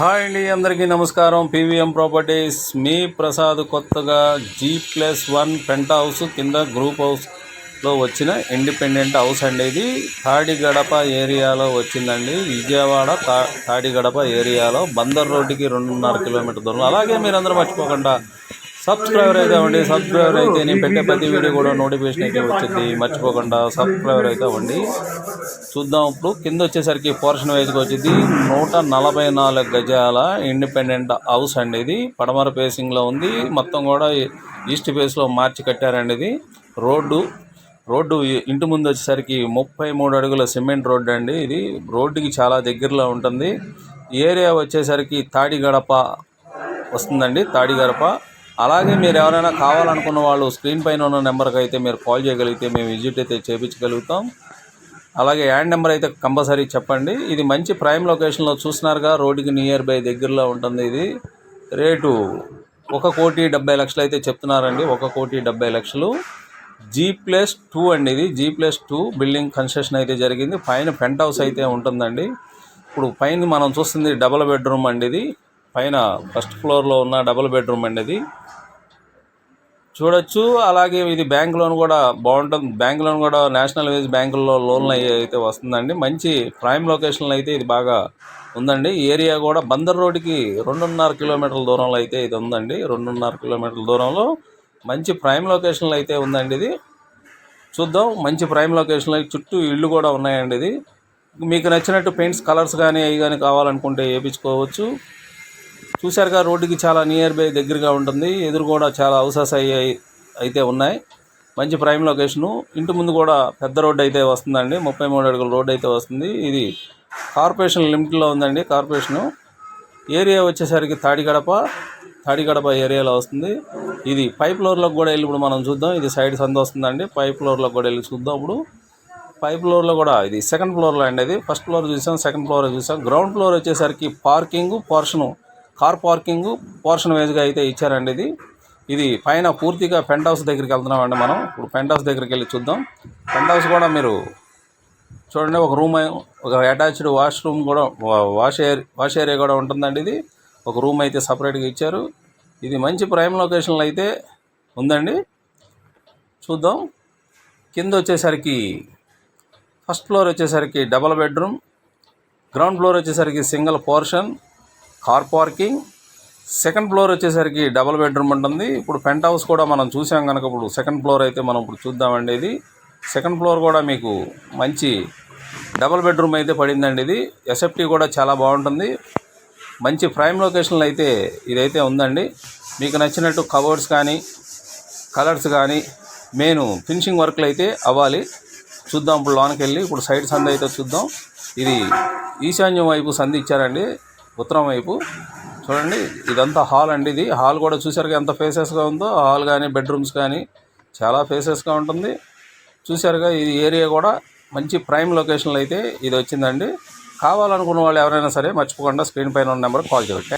Hi అండి అందరికీ నమస్కారం. పీవీఎం ప్రాపర్టీస్ మీ ప్రసాద్ కొత్తగా G plus one penthouse కింద గ్రూప్ హౌస్లో వచ్చిన ఇండిపెండెంట్ హౌస్ అండి ఇది. తాడిగడప ఏరియాలో వచ్చిందండి. విజయవాడ తా తాడిగడప ఏరియాలో బందర్ రోడ్డుకి రెండున్నర కిలోమీటర్ దూరం. అలాగే మీరందరూ మర్చిపోకుండా సబ్స్క్రైబర్ అయితే అవ్వండి. సబ్స్క్రైబర్ అయితే నేను పెట్టే ప్రతి వీడియో కూడా నోటిఫికేషన్ అయితే వచ్చింది మర్చిపోకుండా సబ్స్క్రైబర్ అయితే అవ్వండి. చూద్దాం ఇప్పుడు. కింద వచ్చేసరికి పోర్షన్ వైజ్గా వచ్చింది నూట నలభై నాలుగు గజాల ఇండిపెండెంట్ హౌస్ అండి ఇది. పడమర ఫేసింగ్లో ఉంది. మొత్తం కూడా ఈస్ట్ ఫేస్లో మార్చి కట్టారండి ఇది. రోడ్డు రోడ్డు ఇంటి ముందు వచ్చేసరికి ముప్పై మూడు అడుగుల సిమెంట్ రోడ్డు అండి ఇది. రోడ్డుకి చాలా దగ్గరలో ఉంటుంది. ఏరియా వచ్చేసరికి తాడిగడప వస్తుందండి. తాడిగడప. అలాగే మీరు ఎవరైనా కావాలనుకున్న వాళ్ళు స్క్రీన్ పైన ఉన్న నెంబర్కి అయితే మీరు కాల్ చేయగలిగితే మేము విజిట్ అయితే చేయించగలుగుతాం అలాగే యాడ్ నెంబర్ అయితే కంపల్సరీ చెప్పండి. ఇది మంచి ప్రైమ్ లొకేషన్లో చూసినారుగా రోడ్డుకి నియర్ బై దగ్గరలో ఉంటుంది ఇది. రేటు ఒక కోటి డెబ్బై లక్షలు అయితే చెప్తున్నారండి. ఒక కోటి డెబ్బై లక్షలు. జీ ప్లస్ టూ అండి ఇది. G plus two building construction అయితే జరిగింది. పైన పెంట్ హౌస్ అయితే ఉంటుందండి. ఇప్పుడు పైన మనం చూస్తుంది డబల్ బెడ్రూమ్ అండి ఇది. పైన ఫస్ట్ ఫ్లోర్లో ఉన్న డబుల్ బెడ్రూమ్ అండి ఇది. చూడొచ్చు అలాగే ఇది బ్యాంక్ లోన్ కూడా బాగుంటుంది. బ్యాంక్ లోన్ కూడా నేషనల్ వైజ్ బ్యాంకుల్లో లోన్లు అయితే వస్తుందండి. మంచి ప్రైమ్ లొకేషన్లో అయితే ఇది బాగా ఉందండి. ఏరియా కూడా బందర్ రోడ్డుకి రెండున్నర కిలోమీటర్ల దూరంలో అయితే ఇది ఉందండి. రెండున్నర కిలోమీటర్ల దూరంలో మంచి ప్రైమ్ లొకేషన్లో అయితే ఉందండి ఇది. చూద్దాం మంచి ప్రైమ్ లొకేషన్లో చుట్టూ ఇళ్ళు కూడా ఉన్నాయండి ఇది. మీకు నచ్చినట్టు పెయింట్స్ కలర్స్ కానీ అవి కానీ కావాలనుకుంటే వేయించుకోవచ్చు. చూశారుగా రోడ్డుకి చాలా నియర్ బై దగ్గరగా ఉంటుంది. ఎదురు కూడా చాలా హౌసెస్ అయ్యాయి అయితే ఉన్నాయి. మంచి ప్రైమ్ లొకేషను ఇంటి ముందు కూడా పెద్ద రోడ్డు అయితే వస్తుందండి. ముప్పై మూడు అడుగుల రోడ్డు అయితే వస్తుంది. ఇది కార్పొరేషన్ లిమిట్లో ఉందండి కార్పొరేషను. ఏరియా వచ్చేసరికి తాడిగడప తాడిగడప ఏరియాలో వస్తుంది. ఇది పై ఫ్లోర్లోకి కూడా వెళ్ళి ఇప్పుడు మనం చూద్దాం. ఇది సైడ్ సంద వస్తుందండి. పై ఫ్లోర్లోకి కూడా వెళ్ళి చూద్దాం ఇప్పుడు. పై ఫ్లోర్లో కూడా ఇది సెకండ్ ఫ్లోర్లో అండి ఇది. ఫస్ట్ ఫ్లోర్ చూసాం సెకండ్ ఫ్లోర్ చూసాం. గ్రౌండ్ ఫ్లోర్ వచ్చేసరికి parking portion car parking portion వైజ్గా అయితే ఇచ్చారండి ఇది. ఇది పైన పూర్తిగా పెంట్ హౌస్ దగ్గరికి వెళ్తున్నామండి మనం. ఇప్పుడు పెంట్ హౌస్ దగ్గరికి వెళ్ళి చూద్దాం. పెంట్ హౌస్ కూడా మీరు చూడండి ఒక రూమ్ ఒక అటాచ్డ్ వాష్రూమ్ కూడా వాష్ ఏరియా వాష్ ఏరియా కూడా ఉంటుందండి ఇది. ఒక రూమ్ అయితే సపరేట్గా ఇచ్చారు. ఇది మంచి ప్రైమ్ లొకేషన్లో అయితే ఉందండి. చూద్దాం. కింద వచ్చేసరికి ఫస్ట్ ఫ్లోర్ వచ్చేసరికి డబల్ బెడ్రూమ్. గ్రౌండ్ ఫ్లోర్ వచ్చేసరికి single portion. Car parking. Second floor వచ్చేసరికి డబుల్ బెడ్రూమ్ ఉంటుంది. ఇప్పుడు పెంట్ హౌస్ కూడా మనం చూసాం కనుక ఇప్పుడు సెకండ్ ఫ్లోర్ అయితే మనం ఇప్పుడు చూద్దామండి ఇది. సెకండ్ ఫ్లోర్ కూడా మీకు మంచి డబుల్ బెడ్రూమ్ అయితే పడిందండి ఇది. ఎస్ఎఫ్టీ కూడా చాలా బాగుంటుంది. మంచి ప్రైమ్ లొకేషన్లో అయితే ఇదైతే ఉందండి. మీకు నచ్చినట్టు కవర్స్ కానీ కలర్స్ కానీ మెయిన్ ఫినిషింగ్ వర్క్లు అయితే అవ్వాలి. చూద్దాం ఇప్పుడు లోనికి వెళ్ళి. ఇప్పుడు సైడ్ సంది అయితే చూద్దాం. ఇది ఈశాన్యం వైపు సంధి ఇచ్చారండి. ఉత్తరం వైపు. చూడండి ఇదంతా హాల్ అండి ఇది. హాల్ కూడా చూసారుగా ఎంత ఫేసెస్గా ఉందో. హాల్ కానీ బెడ్రూమ్స్ కానీ చాలా ఫేసెస్గా ఉంటుంది. చూసారుగా ఈ ఏరియా కూడా మంచి ప్రైమ్ లొకేషన్లో అయితే ఇది వచ్చిందండి. కావాలనుకున్న వాళ్ళు ఎవరైనా సరే మర్చిపోకుండా స్క్రీన్ పైన ఉన్న నెంబర్ కాల్ చేయండి.